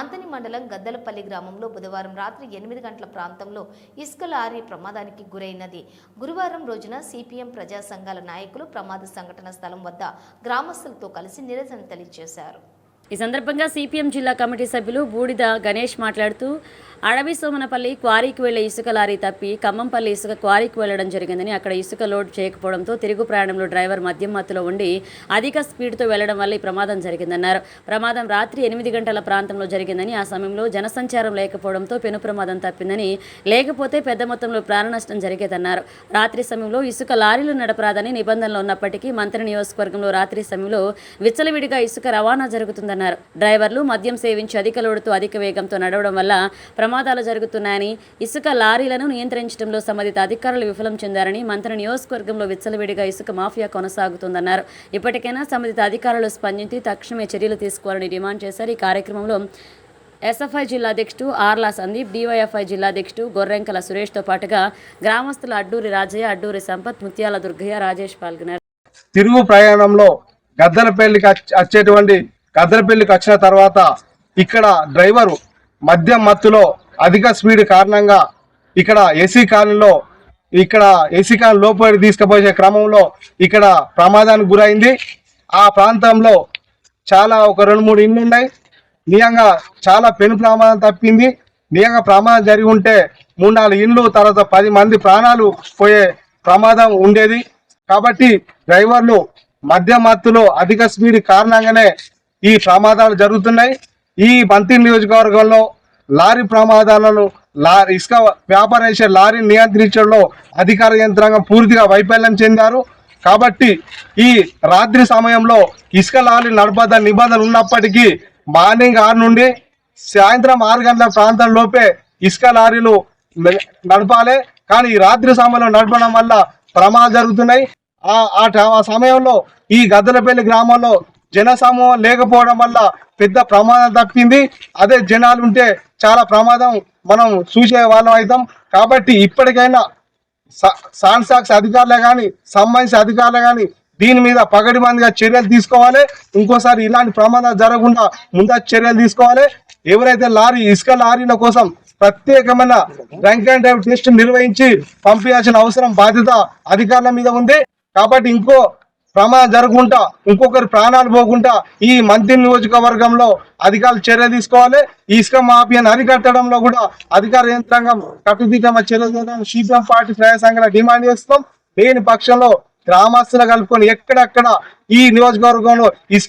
మంతని మండలం గద్దలపల్లి గ్రామంలో బుధవారం రాత్రి ఎనిమిది గంటల ప్రాంతంలో ఇసుక లారీ ప్రమాదానికి గురైనది. గురువారం రోజున సిపిఎం ప్రజా సంఘాల నాయకులు ప్రమాద సంఘటన స్థలం వద్ద గ్రామస్తులతో కలిసి నిరసన తెలియజేశారు. ఈ సందర్భంగా సిపిఎం జిల్లా కమిటీ సభ్యులు బూడిద గణేష్ మాట్లాడుతూ అడవి సోమనపల్లి క్వారీకి వెళ్ళే ఇసుక లారీ తప్పి ఖమ్మంపల్లి ఇసుక క్వారీకి వెళ్ళడం జరిగిందని అక్కడ ఇసుక లోడ్ చేయకపోవడంతో తిరుగు ప్రయాణంలో డ్రైవర్ మద్యం మత్తులో ఉండి అధిక స్పీడ్తో వెళ్ళడం వల్ల ఈ ప్రమాదం జరిగిందన్నారు. ప్రమాదం రాత్రి ఎనిమిది గంటల ప్రాంతంలో జరిగిందని ఆ సమయంలో జనసంచారం లేకపోవడంతో పెను ప్రమాదం తప్పిందని లేకపోతే పెద్ద మొత్తంలో ప్రాణ నష్టం జరిగేదన్నారు. రాత్రి సమయంలో ఇసుక లారీలు నడపరాదని నిబంధనలు ఉన్నప్పటికీ మంత్రి నియోజకవర్గంలో రాత్రి సమయంలో విచ్చలవిడిగా ఇసుక రవాణా జరుగుతుందన్నారు. డ్రైవర్లు మద్యం సేవించి అధిక లోడుతో అధిక వేగంతో నడవడం వల్ల ప్రమాదాలు జరుగుతున్నాయని ఇసుక లారీలను నియంత్రించడంలో సంబంధిత అధికారులు విఫలం చెందారని మంత్రి నియోజకవర్గంలో విచ్చలవిడిగా ఇసుక మాఫియా కొనసాగుతుందన్నారు. ఇప్పటికైనా సంబంధిత అధికారులు స్పందించి తక్షణమే చర్యలు తీసుకోవాలని డిమాండ్ చేశారు. ఈ కార్యక్రమంలో ఎస్ఎఫ్ఐ జిల్లా అధ్యక్షుడు ఆర్లా సందీప్ డివైఎఫ్ఐ జిల్లా అధ్యక్షుడు గొర్రెంకల సురేష్తో పాటుగా గ్రామస్తుల అడ్డూరి రాజయ్య అడ్డూరి సంపత్ ముత్యాల దుర్గయ్య రాజేష్ పాల్గొన్నారు. తిరుగు ప్రయాణంలో గద్దలపల్లికి వచ్చేటువంటి గద్దలపల్లికి వచ్చిన తర్వాత ఇక్కడ డ్రైవరు మద్యం మత్తులో అధిక స్పీడ్ కారణంగా ఇక్కడ ఏసీ కాలనీలో ఇక్కడ ఏసీ కాలనీ లోపలి తీసుకుపోయే క్రమంలో ఇక్కడ ప్రమాదానికి గురైంది. ఆ ప్రాంతంలో చాలా ఒక రెండు మూడు ఇండ్లు ఉన్నాయి. నిజంగా చాలా పెను ప్రమాదం తప్పింది. నిజంగా ప్రమాదం జరిగి ఉంటే మూడు నాలుగు ఇండ్లు తర్వాత పది మంది ప్రాణాలు పోయే ప్రమాదం ఉండేది. కాబట్టి డ్రైవర్లు మధ్య మత్తులో అధిక స్పీడ్ కారణంగానే ఈ ప్రమాదాలు జరుగుతున్నాయి. ఈ బంతి నియోజకవర్గంలో లారీ ప్రమాదాలను లారీ ఇసుక వ్యాపారం చేసే లారీ నియంత్రించడంలో అధికార యంత్రాంగం పూర్తిగా వైఫల్యం చెందారు. కాబట్టి ఈ రాత్రి సమయంలో ఇసుక లారీ నడపద నిబంధనలు ఉన్నప్పటికీ మార్నింగ్ ఆరు నుండి సాయంత్రం ఆరు గంటల ప్రాంతంలోపే ఇసుక లారీలు నడపాలి. కానీ ఈ రాత్రి సమయంలో నడపడం వల్ల ప్రమాదాలు జరుగుతున్నాయి. ఆ సమయంలో ఈ గద్దలపల్లి గ్రామంలో జనసమూహం లేకపోవడం వల్ల పెద్ద ప్రమాదం తప్పింది అదే జనాలు ఉంటే చాలా ప్రమాదం మనం చూసే వాళ్ళం అవుతాం. కాబట్టి ఇప్పటికైనా సాన్సాక్స్ అధికారులే కానీ సంబంధించిన అధికారులే కానీ దీని మీద పగడి మందిగా చర్యలు తీసుకోవాలి. ఇంకోసారి ఇలాంటి ప్రమాదాలు జరగకుండా ముందస్తు చర్యలు తీసుకోవాలి. ఎవరైతే లారీ ఇసుక లారీల కోసం ప్రత్యేకమైన ర్యాంక్ అండ్ డ్రైవ్ టెస్ట్ నిర్వహించి పంపించాల్సిన అవసరం బాధ్యత అధికారుల మీద ఉంది. కాబట్టి ఇంకో ప్రమాదం జరగకుండా ఇంకొకరి ప్రాణాలు పోకుండా ఈ మంత్రి నియోజకవర్గంలో అధికారులు చర్య తీసుకోవాలి. ఇసుక మాఫియాను అరికట్టడంలో కూడా అధికార యంత్రాంగం కట్టుదిట్టమైన చర్య తీసుకోవాలని పార్టీ ప్రజా సంఘాల డిమాండ్ చేస్తాం లేని పక్షంలో గ్రామస్తులు కలుపుకొని ఎక్కడెక్కడ ఈ నియోజకవర్గంలో ఇసుక